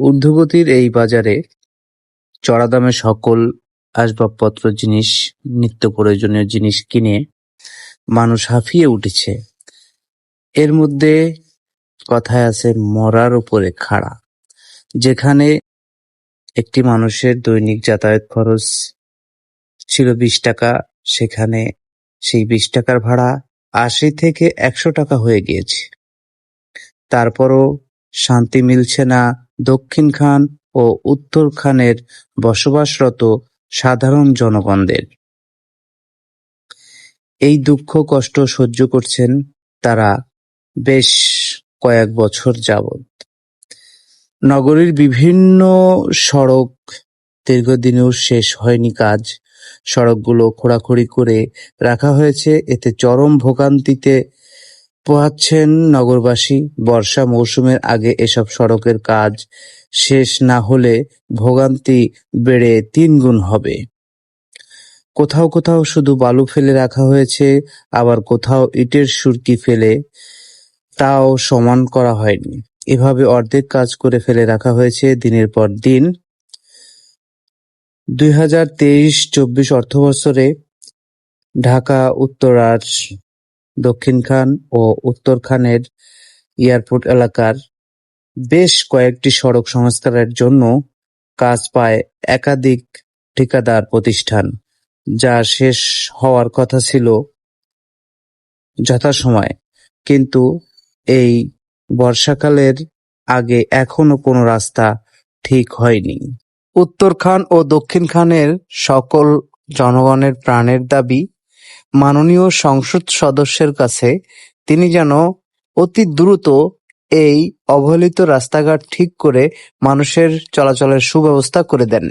ঊর্ধ্বগতির এই বাজারে চড়া দামে সকল আসবাবপত্র জিনিস, নিত্য প্রয়োজনীয় জিনিস কিনে মানুষ হাঁফিয়ে উঠেছে। এর মধ্যে কথায় আছে মরার উপরে খাড়া, যেখানে একটি মানুষের দৈনিক যাতায়াত খরচ ছিল বিশ টাকা, সেখানে সেই বিশ টাকার ভাড়া আশি থেকে একশো টাকা হয়ে গিয়েছে। তারপরও শান্তি মিলছে না দক্ষিণ খান ও উত্তর খানের বসবাসরত সাধারণ জনগণদের। এই দুঃখ কষ্ট সহ্য করছেন তারা বেশ কয়েক বছর যাবৎ। নগরীর বিভিন্ন সড়ক দীর্ঘদিনেও শেষ হয়নি কাজ। সড়কগুলো খোঁড়াখুড়ি করে রাখা হয়েছে, এতে চরম ভোগান্তিতে পোহাচ্ছেন নগরবাসী, বর্ষা মৌসুমের আগে এসব সড়কের কাজ শেষ না হলে ভোগান্তি বেড়ে তিনগুণ হবে। কোথাও কোথাও শুধু বালু ফেলে রাখা হয়েছে, আবার কোথাও ইটের সুরকি ফেলে তাও সমান করা হয়নি। এভাবে অর্ধেক কাজ করে ফেলে রাখা হয়েছে দিনের পর দিন। দুই হাজার তেইশ চব্বিশ অর্থবছরে ঢাকা উত্তরার দক্ষিণ খান ও উত্তর খানের এয়ারপোর্ট এলাকার বেশ কয়েকটি সড়ক সংস্কারের জন্য কাজ পায় একাধিক ঠিকাদার প্রতিষ্ঠান, যা শেষ হওয়ার কথা ছিল যথাসময়ে। কিন্তু এই বর্ষাকালের আগে এখনও কোনো রাস্তা ঠিক হয়নি। উত্তর খান ও দক্ষিণ খানের সকল জনগণের প্রাণের দাবি মাননীয় সংসদ সদস্যের কাছে তিনি যেন অতি দ্রুত এই অবহেলিত রাস্তাঘাট ঠিক করে মানুষের চলাচলের সুব্যবস্থা করে দেন।